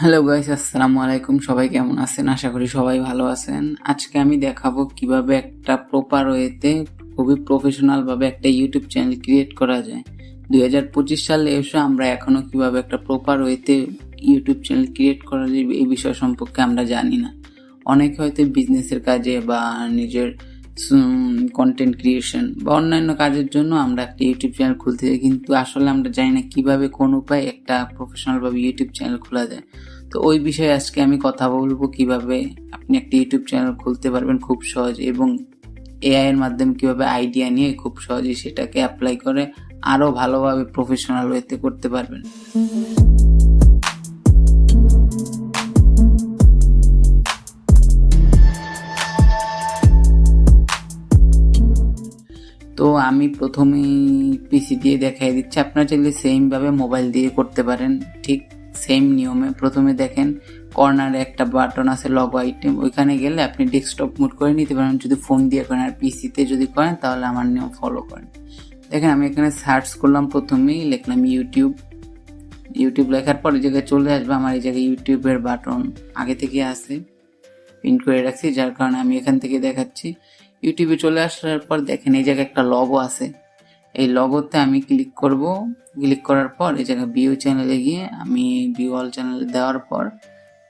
Hello guys আসসালামু আলাইকুম। সবাই কেমন আছেন? আশা করি সবাই ভালো আছেন। আজকে আমি দেখাবো কীভাবে একটা প্রপার ওয়েতে খুবই প্রফেশনাল ভাবে একটা ইউটিউব চ্যানেল ক্রিয়েট করা যায়। দুই হাজার পঁচিশ সালে এসে আমরা এখনও কীভাবে একটা প্রপার ওয়েতে ইউটিউব চ্যানেল ক্রিয়েট করা যায়, এই বিষয় সম্পর্কে আমরা জানি না। অনেকে হয়তো বিজনেসের কাজে বা নিজের কন্টেন্ট ক্রিয়েশন বা অন্যান্য কাজের জন্য আমরা একটা ইউটিউব চ্যানেল খুলতে যাই। কিন্তু আসলে আমরা জানি না কীভাবে কোন উপায়ে একটা প্রফেশনালভাবে ইউটিউব চ্যানেল খোলা যায়। তো ওই বিষয়ে আজকে আমি কথা বলব কীভাবে আপনি একটা ইউটিউব চ্যানেল খুলতে পারবেন খুব সহজে এবং এআই এর মাধ্যমে কীভাবে আইডিয়া নিয়ে খুব সহজে সেটাকে অ্যাপ্লাই করে আরও ভালোভাবে প্রফেশনাল ওয়েতে করতে পারবেন। তো আমি প্রথমেই পিসি দিয়ে দেখাই দিচ্ছি। আপনারা চাইলে সেমভাবে মোবাইল দিয়ে করতে পারেন। ঠিক সেম নিয়মে প্রথমে দেখেন কর্নারে একটা বাটন আছে লগো আইটেম ওইখানে গেলে আপনি ডেস্কটপ মোড করে নিতে পারেন। যদি ফোন দিয়ে করেন আর পিসিতে যদি করেন, তাহলে আমার নিয়ম ফলো করেন। দেখেন, আমি এখানে সার্চ করলাম প্রথমেই, লিখলাম ইউটিউব ইউটিউব লেখার পর এই জায়গায় চলে আসবে। আমার এই জায়গায় ইউটিউবের বাটন আগে থেকে আছে। পিন করে রাখছি, যার কারণে আমি এখান থেকে দেখাচ্ছি। ইউটিউবে চলে আসার পর দেখেন এই জায়গায় একটা লগো আছে। এই লগোতে আমি ক্লিক করব। ক্লিক করার পর এই জায়গায় ভিউ চ্যানেলে গিয়ে আমি ভিউ অল চ্যানেলে দেওয়ার পর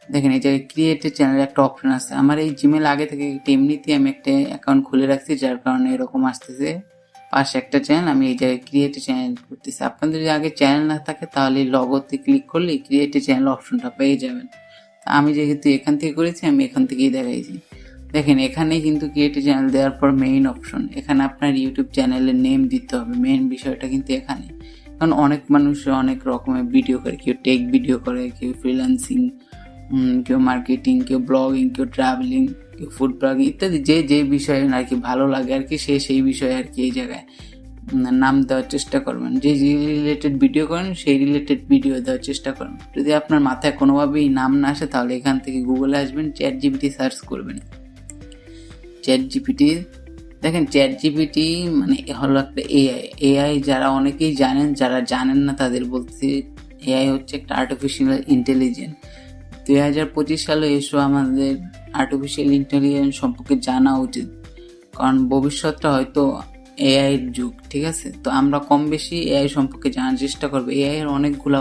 দেখেন এই জায়গায় ক্রিয়েটেড চ্যানেল একটা অপশন আছে। আমার এই জিমেল আগে থেকে এমনিতেই আমি একটা অ্যাকাউন্ট খুলে রাখছি, যার কারণে এরকম আসতেছে। পাশে একটা চ্যানেল আমি এই জায়গায় ক্রিয়েট চ্যানেল করতেছি। আপনাদের যদি আগে চ্যানেল না থাকে, তাহলে লগোতে ক্লিক করলে ক্রিয়েট চ্যানেল অপশনটা পেয়ে যাবেন। আমি যেহেতু এখান থেকে করেছি, আমি এখান থেকেই দেখাইছি। দেখেন এখানে কিন্তু ক্রিয়েট চ্যানেল দেওয়ার পর মেইন অপশন এখানে আপনার ইউটিউব চ্যানেলের নেম দিতে হবে মেইন বিষয়টা কিন্তু এখানে। কারণ অনেক মানুষ অনেক রকমের ভিডিও করে, কেউ টেক ভিডিও করে, কেউ ফ্রিল্যান্সিং কেউ মার্কেটিং কেউ ব্লগিং কেউ ট্রাভেলিং কেউ ফুড ব্লগিং ইত্যাদি। যে যে বিষয়ে আর কি ভালো লাগে আর কি, সে সেই বিষয়ে আর কি এই জায়গায় নাম দেওয়ার চেষ্টা করবেন। যে যে রিলেটেড ভিডিও করেন, সেই রিলেটেড ভিডিও দেওয়ার চেষ্টা করবেন। যদি আপনার মাথায় কোনোভাবেই নাম না আসে, তাহলে এখান থেকে গুগলে আসবেন চ্যাট জিবিটি সার্চ করবেন। চ্যাট জিপিটি দেখেন চ্যাট জিপিটি মানে হলো একটা এআই এআই যারা অনেকেই জানেন, যারা জানেন না তাদের বলতে এআই হচ্ছে একটা আর্টিফিশিয়াল ইন্টেলিজেন্স দুই হাজার পঁচিশ সালে এসো আমাদের আর্টিফিশিয়াল ইন্টেলিজেন্স সম্পর্কে জানা উচিত, কারণ ভবিষ্যৎটা হয়তো এআইয়ের যুগ, ঠিক আছে? তো আমরা কম বেশি এআই সম্পর্কে জানার চেষ্টা করব। এআইয়ের অনেকগুলো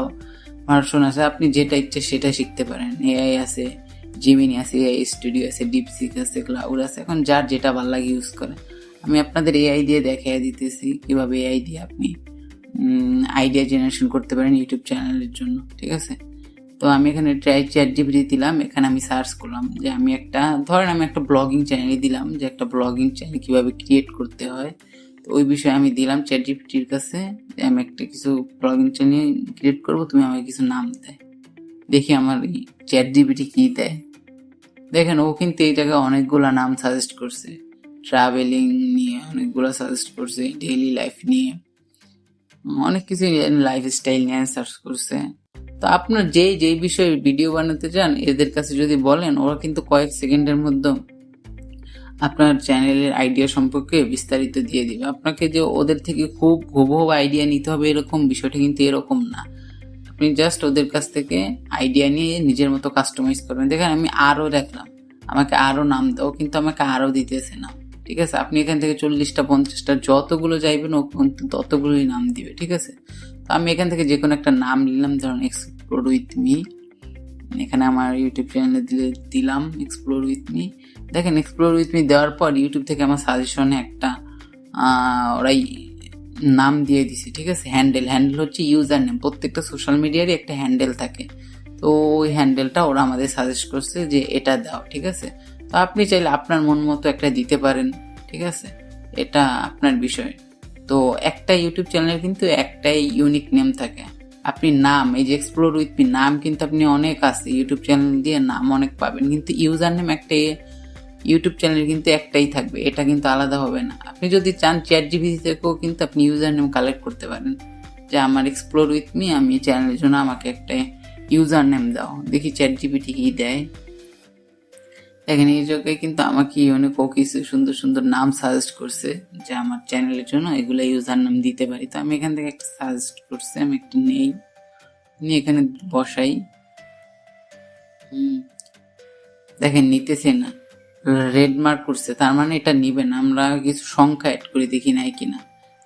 ভার্সন আছে, আপনি যেটা ইচ্ছে সেটা শিখতে পারেন। এআই আছে জিমিনি আছে এআই স্টুডিও আছে ডিপসিক আছে ক্লাউড আছে, এখন যার যেটা ভালো লাগে ইউজ করে। আমি আপনাদের এআই দিয়ে দেখাই দিতেছি, কীভাবে এআই দিয়ে আপনি আইডিয়া জেনারেশন করতে পারেন ইউটিউব চ্যানেলের জন্য, ঠিক আছে? তো আমি এখানে ট্রাই চ্যাট জিপিটি দিলাম, এখানে আমি সার্চ করলাম যে আমি একটা, ধরেন আমি একটা ব্লগিং চ্যানেলে দিলাম, যে একটা ব্লগিং চ্যানেল কীভাবে ক্রিয়েট করতে হয়। তো ওই বিষয়ে আমি দিলাম চ্যাট জিপিটির কাছে যে আমি একটা কিছু ব্লগিং চ্যানেল ক্রিয়েট করব, তুমি আমাকে কিছু নাম দেয়। দেখি আমার চ্যাট জিপিটি কী দেয়। দেখেন, ও কিন্তু এই জায়গায় অনেকগুলো নাম সাজেস্ট করছে। ট্রাভেলিং নিয়ে অনেকগুলো সাজেস্ট করছে ডেইলি লাইফ নিয়ে। অনেক কিছু লাইফ স্টাইল নিয়ে সার্চ করছে। তো আপনার যেই যেই বিষয়ে ভিডিও বানাতে চান, এদের কাছে যদি বলেন, ওরা কিন্তু কয়েক সেকেন্ডের মধ্যে আপনার চ্যানেলের আইডিয়া সম্পর্কে বিস্তারিত দিয়ে দিবে। আপনাকে যে ওদের থেকে খুব হুবহু আইডিয়া নিতে হবে এরকম বিষয়টা কিন্তু এরকম না। আপনি জাস্ট ওদের কাছ থেকে আইডিয়া নিয়ে নিজের মতো কাস্টমাইজ করবেন। দেখেন, আমি আরও দেখলাম। আমাকে আরও নাম দাও, কিন্তু আমাকে আরও দিতেছে না। ঠিক আছে? আপনি এখান থেকে চল্লিশটা, পঞ্চাশটা যতগুলো কিন্তু ততগুলোই নাম দিবে। ঠিক আছে? তো আমি এখান থেকে যে কোনো একটা নাম নিলাম, ধরুন এক্সপ্লোর উইথ মি এখানে আমার ইউটিউব চ্যানেলে দিলে, দিলাম এক্সপ্লোর উইথ মি দেখেন এক্সপ্লোর উইথ মি দেওয়ার পর ইউটিউব থেকে আমার সাজেশনে একটা ওরাই নাম দিয়ে দিছে, ঠিক আছে? হ্যান্ডেল হ্যান্ডেল হচ্ছে ইউজার নেম প্রত্যেকটা সোশ্যাল মিডিয়ারই একটা হ্যান্ডেল থাকে। তো ওই হ্যান্ডেলটা ওরা আমাদের সাজেস্ট করছে যে এটা দাও, ঠিক আছে? তো আপনি চাইলে আপনার মন মতো একটা দিতে পারেন, ঠিক আছে? এটা আপনার বিষয়। তো একটা ইউটিউব চ্যানেলের কিন্তু একটাই ইউনিক নেম থাকে। আপনি নাম, এই যে এক্সপ্লোর উইথ মি নাম কিন্তু আপনি অনেক আছে। ইউটিউব চ্যানেল দিয়ে নাম অনেক পাবেন। কিন্তু ইউজার নেম একটাই ইউটিউব চ্যানেল কিন্তু একটাই থাকবে, এটা কিন্তু আলাদা হবে না। আপনি যদি চান চ্যাট জিবিসি থেকেও কিন্তু আপনি ইউজার নেম কালেক্ট করতে পারেন, যে আমার এক্সপ্লোর উইথ মি আমি চ্যানেলের জন্য আমাকে একটা ইউজার নেম দাও। দেখি চ্যাট জিবিটি কি দেয়। দেখেন, এই জায়গায় কিন্তু আমাকে অনেক ও কিছু সুন্দর সুন্দর নাম সাজেস্ট করছে, যে আমার চ্যানেলের জন্য এগুলো ইউজার নাম দিতে পারি। তো আমি এখান থেকে একটা সাজেস্ট করছি, আমি একটা নেই। নিয়ে এখানে বসাই। হুম। দেখেন, নিতেছে না। রেড মার্ক করছে, তার মানে এটা নিবেন। আমরা কিছু সংখ্যা অ্যাড করে, দেখি নাই কিনা।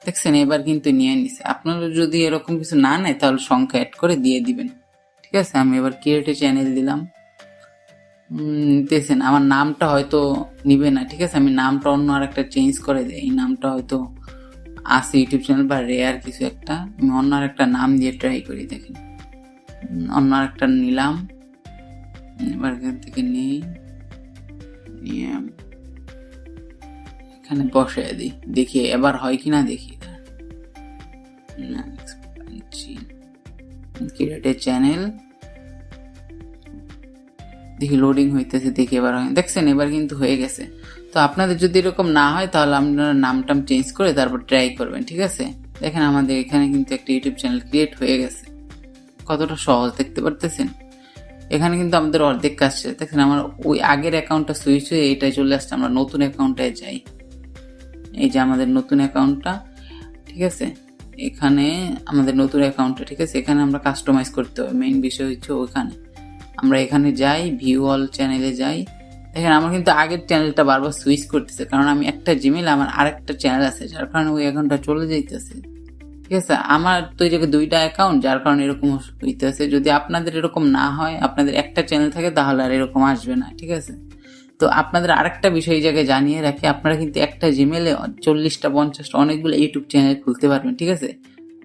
দেখছেন, এবার কিন্তু নিয়ে নিছে। আপনারা যদি এরকম কিছু না নেয়, তাহলে সংখ্যা অ্যাড করে দিয়ে দিবেন। ঠিক আছে? আমি এবার ক্রিয়েটে চ্যানেল দিলাম। নিতেছেন আমার নামটা হয়তো নিবে না। ঠিক আছে? আমি নামটা অন্য আর একটা চেঞ্জ করে দিই। এই নামটা হয়তো আছে ইউটিউব চ্যানেল বা রেয়ার কিছু একটা। আমি অন্য আর একটা নাম দিয়ে ট্রাই করি, দেখেন। অন্য আর একটা নিলাম। এবার এখান থেকে নিই। নিয়ে এখানে বসে দিই। দেখি এবার হয় কিনা দেখি। ক্রিয়েটের চ্যানেল দেখি লোডিং হইতেছে, দেখি এবার হয়। দেখছেন, এবার কিন্তু হয়ে গেছে। তো আপনাদের যদি এরকম না হয়, তাহলে আপনারা নামটাম চেঞ্জ করে তারপর ট্রাই করবেন, ঠিক আছে? দেখেন আমাদের এখানে কিন্তু একটা ইউটিউব চ্যানেল ক্রিয়েট হয়ে গেছে। কতটা সহজ, দেখতে পারতেছেন? এখানে কিন্তু আমাদের অর্ধেক কাজ শেষ। দেখেন আমার ওই আগের অ্যাকাউন্টটা সুইচ হয়ে এটাই চলে আসছে, আমরা নতুন অ্যাকাউন্টে যাই। এই যে আমাদের নতুন অ্যাকাউন্টটা ঠিক আছে? এখানে আমাদের নতুন অ্যাকাউন্টটা ঠিক আছে? এখানে আমরা কাস্টমাইজ করতে হবে। মেইন বিষয় হচ্ছে ওইখানে। আমরা এখানে যাই ভিউ অল চ্যানেলে যাই। দেখেন আমার কিন্তু আগের চ্যানেলটা বারবার সুইচ করতেছে, কারণ আমি একটা জিমেল আমার আরেকটা চ্যানেল আছে, যার কারণে ওই অ্যাকাউন্টটা চলে যাইতেছে। ঠিক আছে? আমার তো এই জায়গায় দুইটা অ্যাকাউন্ট যার কারণে এরকম হইতেছে। যদি আপনাদের এরকম না হয়, আপনাদের একটা চ্যানেল থাকে, তাহলে আর এরকম আসবে না, ঠিক আছে? তো আপনাদের আরেকটা বিষয় এই জায়গায় জানিয়ে রাখি, আপনারা কিন্তু একটা জিমেলে চল্লিশটা, পঞ্চাশটা অনেকগুলো ইউটিউব চ্যানেল খুলতে পারবেন, ঠিক আছে?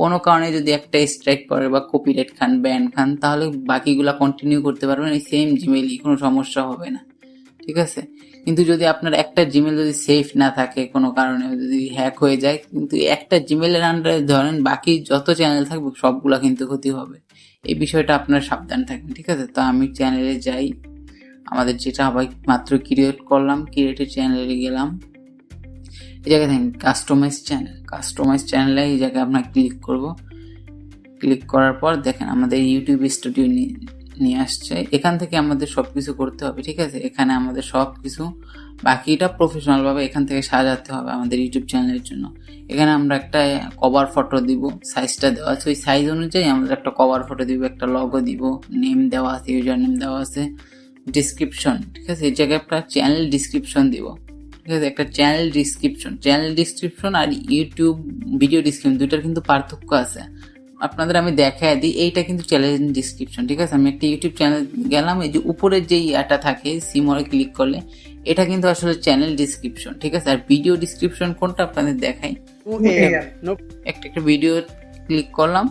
কোনো কারণে যদি একটা স্ট্রাইক করে বা কপিরাইট খান ব্যান খান, তাহলে বাকিগুলা কন্টিনিউ করতে পারবেন এই সেম জিমেলই কোনো সমস্যা হবে না। ঠিক আছে? কিন্তু যদি আপনার একটা জিমেল যদি সেফ না থাকে কোনো কারণে, যদি হ্যাক হয়ে যায়, কিন্তু একটা জিমেলের আন্ডারে ধরেন বাকি যত চ্যানেল থাকবে, সবগুলো কিন্তু ক্ষতি হবে। এই বিষয়টা আপনার সাবধান থাকবেন, ঠিক আছে? তো আমি চ্যানেলে যাই। আমাদের যেটা আবার মাত্র ক্রিয়েট করলাম ক্রিয়েটের চ্যানেলে গেলাম। এই জায়গায় দেখেন কাস্টমাইজ চ্যানেল কাস্টমাইজ চ্যানেলে এই জায়গায় আপনার ক্লিক করব। ক্লিক করার পর দেখেন, আমাদের ইউটিউব স্টুডিও নিয়ে আসছে। এখান থেকে আমাদের সব কিছু করতে হবে, ঠিক আছে? এখানে আমাদের সব কিছু বাকিটা প্রফেশনালভাবে এখান থেকে সাজাতে হবে আমাদের ইউটিউব চ্যানেলের জন্য। এখানে আমরা একটা কভার ফটো দিব সাইজটা দেওয়া আছে। ওই সাইজ অনুযায়ী আমরা একটা কভার ফটো দিব, একটা লগো দিব নেম দেওয়া আছে ইউজার নেম দেওয়া আছে ডিসক্রিপশন ঠিক আছে? এই জায়গায় একটা চ্যানেল ডিসক্রিপশন দিব, ঠিক আছে? একটা চ্যানেল ডিসক্রিপশন চ্যানেল ডিসক্রিপশন আর ইউটিউব ভিডিও ডিসক্রিপশন দুইটার কিন্তু পার্থক্য আছে। আপনাদের আমি দেখাই দিই এইটা কিন্তু চ্যানেল ডিসক্রিপশন ঠিক আছে? আমি একটা ইউটিউব চ্যানেল গেলাম এই যে উপরের যে ইয়াটা থাকে সিমরে ক্লিক করলে এটা কিন্তু আসলে চ্যানেল ডিসক্রিপশন ঠিক আছে? আর ভিডিও ডিসক্রিপশন কোনটা আপনাদের দেখাই? একটা একটা ভিডিও ক্লিক করলাম।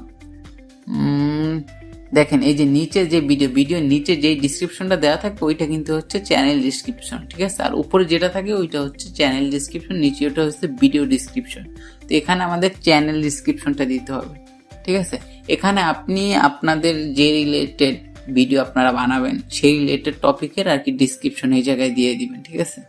দেখেন এই যে নিচে যে ভিডিও ভিডিও নিচে যে ডিসক্রিপশনটা দেওয়া থাকে ওইটা কিন্তু হচ্ছে চ্যানেল ডিসক্রিপশন ঠিক আছে? আর উপরে যেটা থাকে ওইটা হচ্ছে চ্যানেল ডিসক্রিপশন নিচে ওটা হচ্ছে ভিডিও ডিসক্রিপশন তো এখানে আমাদের চ্যানেল ডিসক্রিপশনটা দিতে হবে। ঠিক আছে? এখানে আপনি আপনাদের যে রিলেটেড ভিডিও আপনারা বানাবেন, সেই রিলেটেড টপিকের আর কি ডিসক্রিপশন এই জায়গায় দিয়ে দিবেন, ঠিক আছে?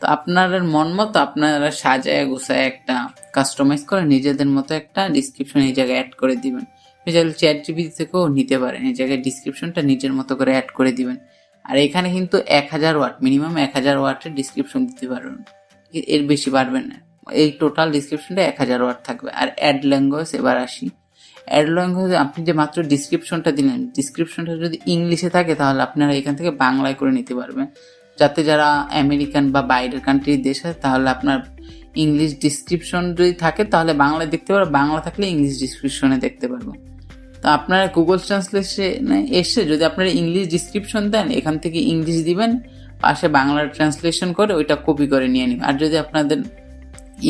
তো আপনার মন মতো আপনারা সাজায় গোছায় একটা কাস্টমাইজ করে নিজেদের মতো একটা ডিসক্রিপশন এই জায়গায় অ্যাড করে দিবেন। চাইলে চ্যাট জিবি থেকেও নিতে পারেন, এই জায়গায় ডিসক্রিপশনটা নিজের মতো করে অ্যাড করে দিবেন। আর এখানে কিন্তু এক হাজার ওয়াট মিনিমাম এক হাজার ওয়াটের ডিসক্রিপশন দিতে পারবেন। এর বেশি পারবেন না। এই টোটাল ডিসক্রিপশনটা এক হাজার ওয়াট থাকবে। আর অ্যাড ল্যাঙ্গুয়েজ এবার আসি। অ্যাড ল্যাঙ্গুয়েজ আপনি যে মাত্র ডিসক্রিপশনটা দিলেন ডিসক্রিপশনটা যদি ইংলিশে থাকে, তাহলে আপনারা এখান থেকে বাংলায় করে নিতে পারবেন। যাতে যারা আমেরিকান বা বাইরের কান্ট্রির দেশ আছে, তাহলে আপনার ইংলিশ ডিসক্রিপশন যদি থাকে, তাহলে বাংলায় দেখতে পারবে বাংলা থাকলে ইংলিশ ডিসক্রিপশনে দেখতে পারব তো আপনারা গুগল ট্রান্সলেশনে এসে যদি আপনারা ইংলিশ ডিসক্রিপশন দেন, এখান থেকে ইংলিশ দিবেন, পাশে বাংলার ট্রান্সলেশন করে ওইটা কপি করে নিয়ে নিন আর যদি আপনাদের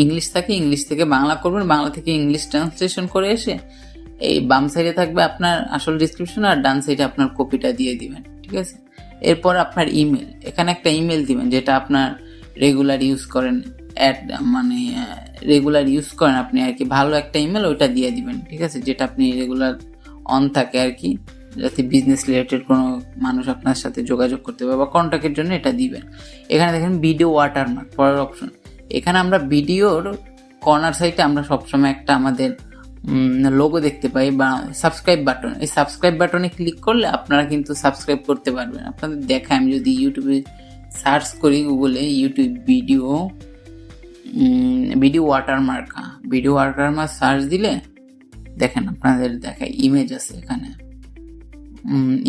ইংলিশ থাকে ইংলিশ থেকে বাংলা করবেন, বাংলা থেকে ইংলিশ ট্রান্সলেশন করে এসে এই বাম সাইডে থাকবে আপনার আসল ডিসক্রিপশন আর ডান সাইডে আপনার কপিটা দিয়ে দিবেন, ঠিক আছে? এরপর আপনার ইমেল এখানে একটা ইমেল দিবেন যেটা আপনার রেগুলার ইউজ করেন অ্যাড মানে রেগুলার ইউজ করেন আপনি আর কি। ভালো একটা ইমেল ওইটা দিয়ে দিবেন, ঠিক আছে? যেটা আপনি রেগুলার অন থাকে আর কি, যাতে বিজনেস রিলেটেড কোনো মানুষ আপনার সাথে যোগাযোগ করতে পারে বা কন্ট্যাক্টের জন্য এটা দিবেন। এখানে দেখেন ভিডিও ওয়াটারমার্ক পরের অপশন এখানে আমরা ভিডিওর কর্নার সাইডে আমরা সবসময় একটা আমাদের লোগো দেখতে পাই বা সাবস্ক্রাইব বাটন এই সাবস্ক্রাইব বাটনে ক্লিক করলে আপনারা কিন্তু সাবস্ক্রাইব করতে পারবেন। আপনাদের দেখায় আমি যদি ইউটিউবে সার্চ করি গুগলে YouTube video video watermark video watermark search দিলে দেখেন আপনাদের দেখায় ইমেজ আছে এখানে।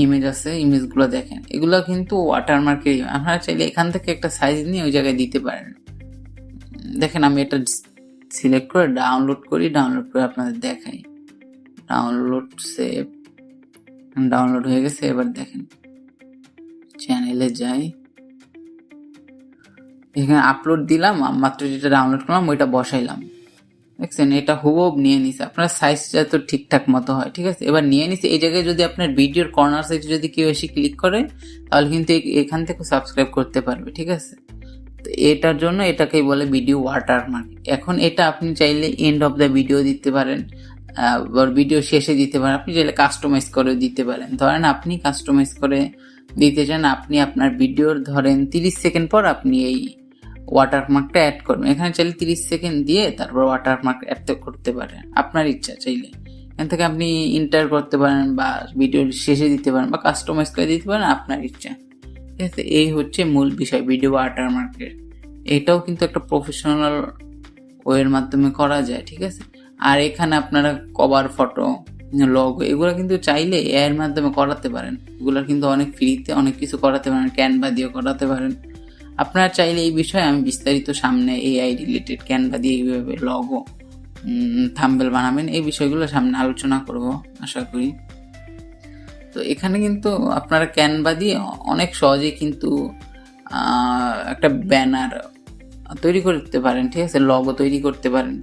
ইমেজ আছে ইমেজগুলো দেখেন। এগুলো কিন্তু ওয়াটার ওয়াটারমার্কের আপনারা চাইলে এখান থেকে একটা সাইজ নিয়ে ওই জায়গায় দিতে পারেন। দেখেন আমি এটা সিলেক্ট করে ডাউনলোড করি ডাউনলোড করে আপনাদের দেখাই। ডাউনলোড সেভ ডাউনলোড হয়ে গেছে, এবার দেখেন। চ্যানেলে যাই। এখানে আপলোড দিলাম মাত্র যেটা ডাউনলোড করলাম, ওইটা বসাইলাম। দেখছেন, এটা হুবহুব নিয়ে নিছে। আপনার সাইজটা তো ঠিকঠাক মতো হয়, ঠিক আছে? এবার নিয়ে নিছে, এই জায়গায় যদি আপনার ভিডিওর কর্নার সাইডে যদি কেউ এসে ক্লিক করে, তাহলে কিন্তু এখান থেকে সাবস্ক্রাইব করতে পারবে, ঠিক আছে? তো এটার জন্য এটাকেই বলে ভিডিও ওয়াটারমার্ক এখন এটা আপনি চাইলে এন্ড অফ দ্য ভিডিও দিতে পারেন ভিডিও শেষে দিতে পারেন। আপনি চাইলে কাস্টমাইজ করে দিতে পারেন। ধরেন আপনি কাস্টমাইজ করে দিতে চান, আপনি আপনার ভিডিওর ধরেন তিরিশ সেকেন্ড পর আপনি এই ওয়াটারমার্কটা অ্যাড করবেন। এখানে চাইলে তিরিশ সেকেন্ড দিয়ে তারপর ওয়াটারমার্ক অ্যাড করতে পারেন, আপনার ইচ্ছা চাইলে। এখান থেকে আপনি ইন্টার করতে পারেন বা ভিডিও শেষে দিতে পারেন বা কাস্টমাইজ করে দিতে পারেন, আপনার ইচ্ছা। ঠিক আছে এই হচ্ছে মূল বিষয় ভিডিও ওয়াটারমার্কের এটাও কিন্তু একটা প্রফেশনাল ওয়ের মাধ্যমে করা যায়, ঠিক আছে? আর এখানে আপনারা কভার ফটো লগো এগুলো কিন্তু চাইলে এর মাধ্যমে করাতে পারেন। এগুলো কিন্তু অনেক ফ্রিতে অনেক কিছু করাতে পারেন ক্যানভা দিয়ে করাতে পারেন। আপনারা চাইলে এই বিষয়ে আমি বিস্তারিত সামনে এআই রিলেটেড ক্যানভা দিয়ে এইভাবে লগো থাম্বেল বানাবেন, এই বিষয়গুলো সামনে আলোচনা করব, আশা করি। তো এখানে কিন্তু আপনারা ক্যানভা দিয়ে অনেক সহজেই কিন্তু একটা ব্যানার তৈরি করতে পারেন, ঠিক আছে? লগো তৈরি করতে পারেন।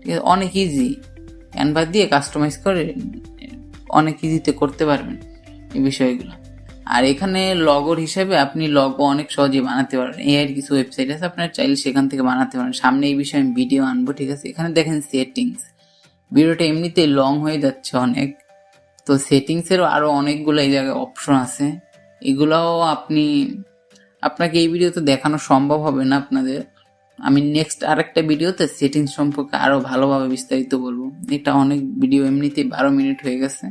ঠিক আছে? অনেক ইজি ক্যানভা দিয়ে কাস্টমাইজ করে অনেক ইজিতে করতে পারবেন এই বিষয়গুলো। আর এখানে লগোর হিসেবে আপনি লগো অনেক সহজেই বানাতে পারবেন এআইয়ের কিছু ওয়েবসাইট আছে, আপনার চাইলে সেখান থেকে বানাতে পারেন। সামনে এই বিষয়ে আমি ভিডিও আনব, ঠিক আছে? এখানে দেখেন সেটিংস ভিডিওটা এমনিতেই লং হয়ে যাচ্ছে অনেক। তো সেটিংসেরও আরও অনেকগুলো এই জায়গায় অপশন আছে। এগুলোও আপনি, আপনাকে এই ভিডিওতে দেখানো সম্ভব হবে না আপনাদের। আমি নেক্সট আরেকটা ভিডিওতে সেটিংস সম্পর্কে আরও ভালোভাবে বিস্তারিত বলব। এটা অনেক ভিডিও এমনিতেই বারো মিনিট হয়ে গেছে।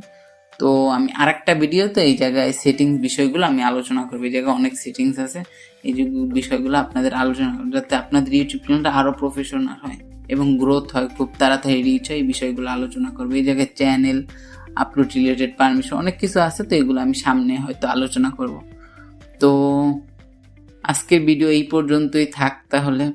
তো আমি আরেকটা ভিডিওতে এই জায়গায় সেটিংস বিষয়গুলো আমি আলোচনা করব। এই জায়গায় অনেক সেটিংস আছে। এই বিষয়গুলো আপনাদের আলোচনা করব। যাতে আপনাদের ইউটিউব চ্যানেলটা আরও প্রফেশনাল হয় এবং গ্রোথ হয়, খুব তাড়াতাড়ি রিচ হয়, এই বিষয়গুলো আলোচনা করবে। এই জায়গায় চ্যানেল আপলোড রিলেটেড পারমিশন অনেক কিছু আছে তো এগুলো আমি সামনে হয়তো আলোচনা করব। তো আজকের ভিডিও এই পর্যন্তই থাক তাহলে।